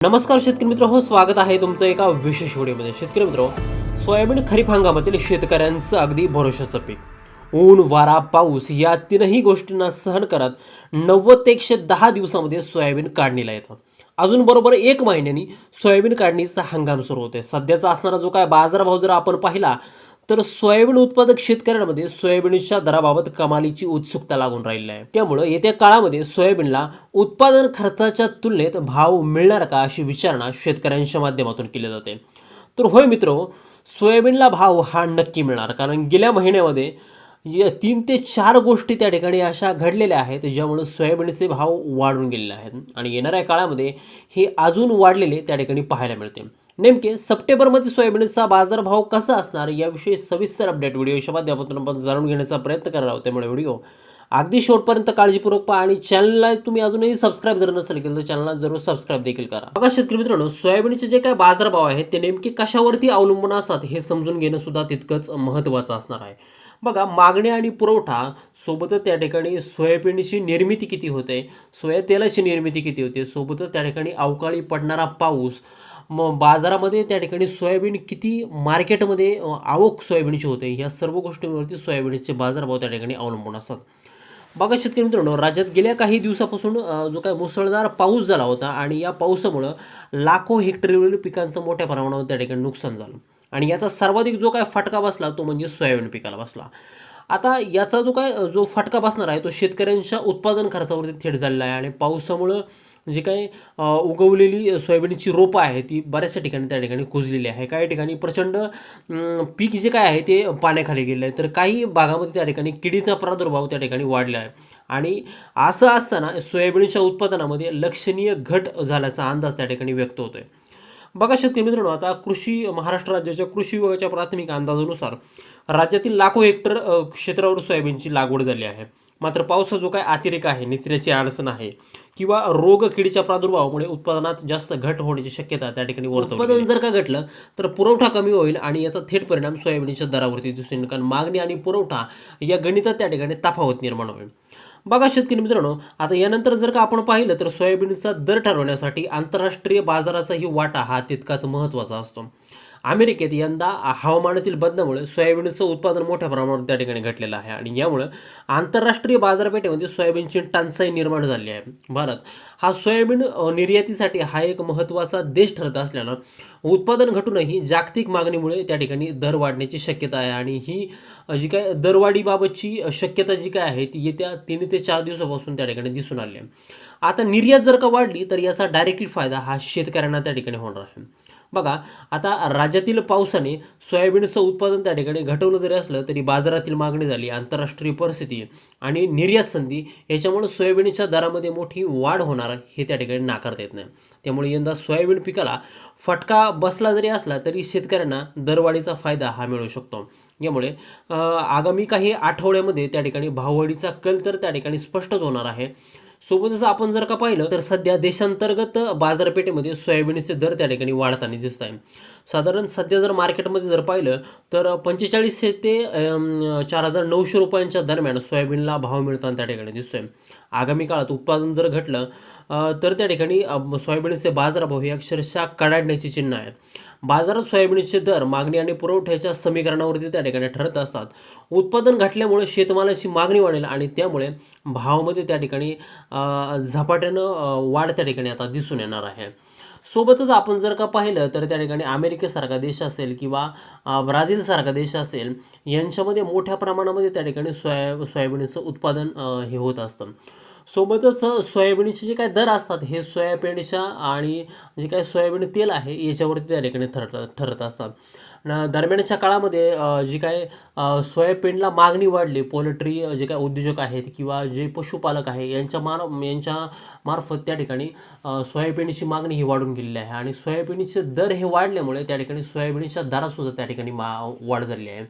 नमस्कार शेतकरी मित्र हो स्वागत आहे तुमचं एका विशेष व्हिडिओमध्ये. शेतकरी मित्र सोयाबीन खरीप हंगामातील शेतकऱ्यांचं अगदी भरोशाचं पीक. ऊन वारा पाऊस या तीनही गोष्टींना सहन करत नव्वद ते एकशे दहा दिवसामध्ये सोयाबीन काढणीला येतं. अजून बरोबर एक महिन्यानी सोयाबीन काढणीचा हंगाम सुरू होते सध्याचा असणारा जो काय बाजारभाव जर आपण पाहिला तर सोयाबीन उत्पादक शेतकऱ्यांमध्ये सोयाबीनच्या दराबाबत कमालीची उत्सुकता लागून राहिली आहे. त्यामुळं येत्या काळामध्ये सोयाबीनला उत्पादन खर्चाच्या तुलनेत भाव मिळणार का अशी विचारणा शेतकऱ्यांच्या माध्यमातून केली जाते. तर होय मित्र सोयाबीनला भाव हा नक्की मिळणार कारण गेल्या महिन्यामध्ये तीन ते चार गोष्टी त्या ठिकाणी अशा घडलेल्या आहेत ज्यामुळे सोयाबीनचे भाव वाढून गेलेले आहेत. आणि येणाऱ्या काळामध्ये हे अजून वाढलेले त्या ठिकाणी पाहायला मिळते. नेमके सप्टेंबरमध्ये सोयाबीनचा बाजारभाव कसा असणार याविषयी सविस्तर अपडेट व्हिडिओच्या माध्यमातून आपण जाणून घेण्याचा प्रयत्न करणार आहोत त्यामुळे व्हिडिओ अगदी शेवटपर्यंत काळजीपूर्वक पहा आणि चॅनलला तुम्ही अजूनही सबस्क्राईब जर नसेल केलं तर चॅनलला जरूर सबस्क्राईब देखील करा. बघा शेतकरी मित्रांनो सोयाबीनचे जे काय बाजारभाव आहेत ते नेमके कशावरती अवलंबून असतात हे समजून घेणं सुद्धा तितकंच महत्त्वाचं असणार आहे. बघा मागणी आणि पुरवठा सोबतच त्या ठिकाणी सोयाबीनची निर्मिती किती होते सोया तेलाची निर्मिती किती होते सोबतच त्या ठिकाणी अवकाळी पडणारा पाऊस मग बाजारामध्ये त्या ठिकाणी सोयाबीन किती मार्केटमध्ये आवक सोयाबीनची होते? ह्या सर्व गोष्टींवरती सोयाबीनचे बाजारभाव त्या ठिकाणी अवलंबून असतात. बघा शेतकरी मित्रांनो राज्यात गेल्या काही दिवसापासून जो काय मुसळधार पाऊस झाला होता आणि या पावसामुळं लाखो हेक्टरवरील पिकांचं मोठ्या प्रमाणावर त्या ठिकाणी नुकसान झालं. आणि याचा सर्वाधिक जो काय फटका बसला तो म्हणजे सोयाबीन पिकाला बसला. आता याचा जो काय जो फटका बसणार आहे तो शेतकऱ्यांच्या उत्पादन खर्चावरती थेट झालेला आहे आणि पावसामुळं जे काही उगवलेली सोयाबीनची रोपं आहे ती बऱ्याचशा ठिकाणी त्या ठिकाणी कुजलेली आहे. काही ठिकाणी प्रचंड पीक जे काय आहे ते पाण्याखाली गेलं आहे. तर काही भागामध्ये त्या ठिकाणी किडीचा प्रादुर्भाव त्या ठिकाणी वाढला आहे. आणि असं असताना सोयाबीनच्या उत्पादनामध्ये लक्षणीय घट झाल्याचा अंदाज त्या ठिकाणी व्यक्त होतो आहे बघा शेतकरी मित्रांनो आता कृषी महाराष्ट्र राज्याच्या कृषी विभागाच्या प्राथमिक अंदाजानुसार राज्यातील लाखो हेक्टर क्षेत्रावर सोयाबीनची लागवड झाली आहे. मात्र पावसा जो काय अतिरेक आहे निचऱ्याची अडचण आहे किंवा रोग किडीच्या प्रादुर्भावामुळे उत्पादनात जास्त घट होण्याची शक्यता त्या ठिकाणी उत्पादन जर का घटलं तर पुरवठा कमी होईल आणि याचा थेट परिणाम सोयाबीनच्या दरावरती दिसून येईल. कारण मागणी आणि पुरवठा या गणितात त्या ठिकाणी तफावत निर्माण होईल. बघा शेतकरी मित्रांनो आता यानंतर जर का आपण पाहिलं तर सोयाबीनचा दर ठरवण्यासाठी आंतरराष्ट्रीय बाजाराचाही वाटा हा तितकाच महत्त्वाचा असतो. अमेरिकेत यंदा हवामानातील बदलामुळे सोयाबीनचं उत्पादन मोठ्या प्रमाणावर त्या ठिकाणी घटलेलं आहे आणि यामुळं आंतरराष्ट्रीय बाजारपेठेमध्ये सोयाबीनची टंचाई निर्माण झाली आहे. भारत हा सोयाबीन निर्यातीसाठी हा एक महत्त्वाचा देश ठरत असल्यानं उत्पादन घटूनही जागतिक मागणीमुळे त्या ठिकाणी दर वाढण्याची शक्यता आहे आणि ही जी काय दरवाढीबाबतची शक्यता जी काय आहे ती येत्या तीन ते चार दिवसापासून त्या ठिकाणी दिसून आली आहे. आता निर्यात जर का वाढली तर याचा डायरेक्टली फायदा हा शेतकऱ्यांना त्या ठिकाणी होणार आहे. बघा आता राज्यातील पावसाने सोयाबीनचं उत्पादन त्या ठिकाणी घटवलं जरी असलं तरी बाजारातील मागणी झाली आंतरराष्ट्रीय परिस्थिती आणि निर्यात संधी याच्यामुळे सोयाबीनच्या दरामध्ये मोठी वाढ होणार हे त्या ठिकाणी नाकारता येत नाही. त्यामुळे यंदा सोयाबीन पिकाला फटका बसला जरी असला तरी शेतकऱ्यांना दरवाढीचा फायदा हा मिळू शकतो. यामुळे आगामी काही आठवड्यामध्ये त्या ठिकाणी भाववाढीचा कल तर त्या ठिकाणी स्पष्टच होणार आहे. सोबतच आपण जर का पाहिलं तर सध्या देशांतर्गत बाजारपेठेमध्ये सोयाबीनचे दर त्या ठिकाणी वाढताना दिसत आहे साधारण सध्या जर मार्केटमध्ये जर पाहिलं तर पंचेचाळीसशे ते चार हजार नऊशे रुपयांच्या दरम्यान सोयाबीनला भाव मिळताना त्या ठिकाणी दिसतोय. आगामी काळात उत्पादन जर घटलं तर त्या ठिकाणी सोयाबीनचे बाजारभाव हे अक्षरशः कडाडण्याची चिन्ह आहेत. बाजारात सोयाबीनचे दर मागणी आणि पुरवठ्याच्या समीकरणावरती त्या ठिकाणी ठरत असतात. उत्पादन घटल्यामुळे शेतमालाची मागणी वाढेल आणि त्यामुळे भावामध्ये त्या ठिकाणी झपाट्यानं वाढ त्या ठिकाणी आता दिसून येणार आहे. सोबतच आपण जर का पाहिलं तर त्या ठिकाणी अमेरिकेसारखा देश असेल किंवा ब्राझीलसारखा देश असेल यांच्यामध्ये मोठ्या प्रमाणामध्ये त्या ठिकाणी सोया सोयाबीनचं उत्पादन हे होत असतं. सोबतच सोयाबीनचे जे काय दर असतात हे सोयाबीनच्या आणि जे काय सोयाबीन तेल आहे याच्यावरती त्या ठिकाणी ठरत ठरत असतात. न दरम्यानच्या काळामध्ये जी काय सोयाबीनला मागणी वाढली पोल्ट्री जे काय उद्योजक आहेत किंवा जे पशुपालक आहे यांच्या मार यांच्या मार्फत त्या ठिकाणी सोयाबीनची मागणी ही वाढून गेलेली आहे. आणि सोयाबीनचे दर हे वाढल्यामुळे त्या ठिकाणी सोयाबीनच्या दरातसुद्धा त्या ठिकाणी मा वाढ झालेली आहे.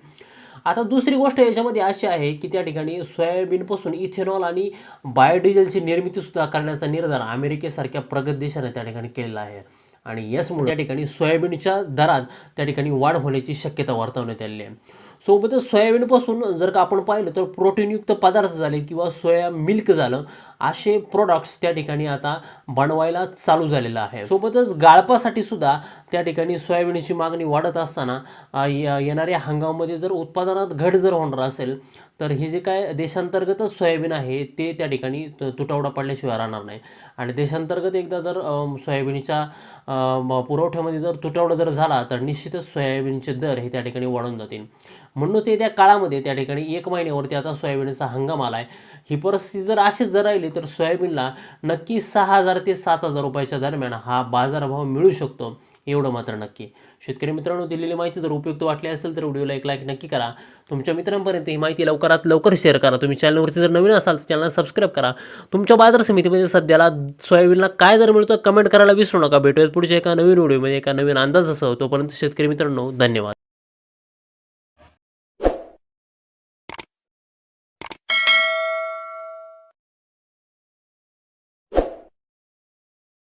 आता दुसरी गोष्ट याच्यामध्ये अशी आहे की त्या ठिकाणी सोयाबीनपासून इथेनॉल आणि बायोडिझेलची निर्मितीसुद्धा करण्याचा निर्धार अमेरिकेसारख्या प्रगत देशाने त्या ठिकाणी केलेला आहे. आणि याचमुळे त्या ठिकाणी सोयाबीनच्या दरात त्या ठिकाणी वाढ होण्याची शक्यता वर्तवण्यात आली आहे. सोबतच सोयाबीनपासून जर का आपण पाहिलं तर प्रोटीनयुक्त पदार्थ झाले किंवा सोया मिल्क झालं असे प्रोडक्ट्स त्या ठिकाणी आता बनवायला चालू झालेलं आहे. सोबतच गाळपासाठी सुद्धा त्या ठिकाणी सोयाबीनची मागणी वाढत असताना येणाऱ्या हंगामामध्ये जर उत्पादनात घट जर होणार असेल तर हे जे काय देशांतर्गतच सोयाबीन आहे ते त्या ठिकाणी तुटवडा पडल्याशिवाय राहणार नाही. आणि देशांतर्गत एकदा जर सोयाबीनच्या पुरवठ्यामध्ये जर तुटवडा जर झाला तर निश्चितच सोयाबीनचे दर हे त्या ठिकाणी वाढून जातील. म्हणून ते त्या काळामध्ये त्या ठिकाणी एक महिन्यावरती आता सोयाबीनचा हंगाम आला आहे ही परिस्थिती जर अशीच जर राहिली तर सोयाबीनला नक्की सहा हजार ते सात हजार रुपयाच्या दरम्यान हा बाजारभाव मिळू शकतो. एवढं मात्र नक्की. शेतकरी मित्रांनो दिलेली माहिती जर उपयुक्त वाटली असेल तर व्हिडिओला एक लाईक नक्की करा. तुमच्या मित्रांपर्यंत ही माहिती लवकरात लवकर शेअर करा. तुम्ही चॅनलवरती जर नवीन असाल तर चॅनलला सबस्क्राईब करा. तुमच्या बाजार समितीमध्ये सध्याला सोयाबीनला काय जर मिळतं कमेंट करायला विसरू नका. भेटूयात पुढच्या एका नवीन व्हिडिओमध्ये एका नवीन अंदाज असं तोपर्यंत शेतकरी मित्रांनो धन्यवाद.